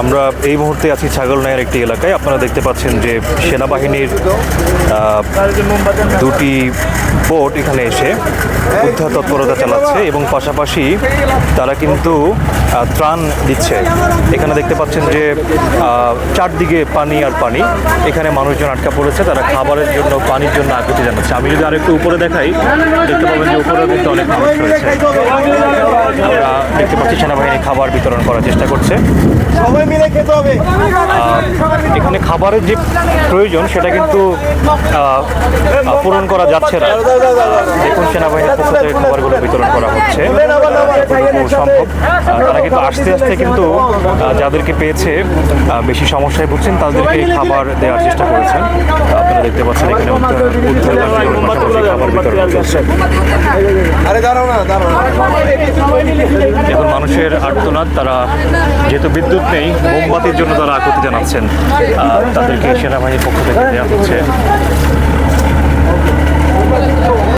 আমরা এই মুহূর্তে আছি ছাগলনাইয়ের একটি এলাকায়। আপনারা দেখতে পাচ্ছেন যে সেনাবাহিনীর দুটি বোট এখানে এসে উদ্ধার তৎপরতা চালাচ্ছে এবং পাশাপাশি তারা কিন্তু ত্রাণ দিচ্ছে। এখানে দেখতে পাচ্ছেন যে চারদিকে পানি আর পানি। এখানে মানুষজন আটকা পড়েছে, তারা খাবারের জন্য, পানির জন্য আকুতি জানাচ্ছে। আমি যদি আরেকটু উপরে দেখাই, দেখতে পাবেন যে উপরেও কিন্তু অনেক মানুষ রয়েছে। আমরা দেখতে পাচ্ছি সেনাবাহিনী খাবার বিতরণ করার চেষ্টা করছে। সবাই মিলে খেতে হবে। এখানে খাবারের যে প্রয়োজন সেটা কিন্তু পূরণ করা যাচ্ছে না। দেখুন সেনাবাহিনীর পক্ষ থেকে খাবারগুলো বিতরণ করা হচ্ছে। সম্ভব। তারা কিন্তু আস্তে আস্তে কিন্তু যাদেরকে পেয়েছে বেশি সমস্যায় ভুগছেন তাদেরকে খাবার দেওয়ার চেষ্টা করেছেন। আপনারা দেখতে পাচ্ছেন এখানে খাবার বিতরণ আরে দাঁড়াও না দাঁড়াও এখন মানুষের আর্তনাদ, তারা যেহেতু বিদ্যুৎ নেই, মোমবাতির জন্য তারা আকুতি জানাচ্ছেন। তাদেরকে সেনাবাহিনীর পক্ষ থেকে দেওয়া হচ্ছে।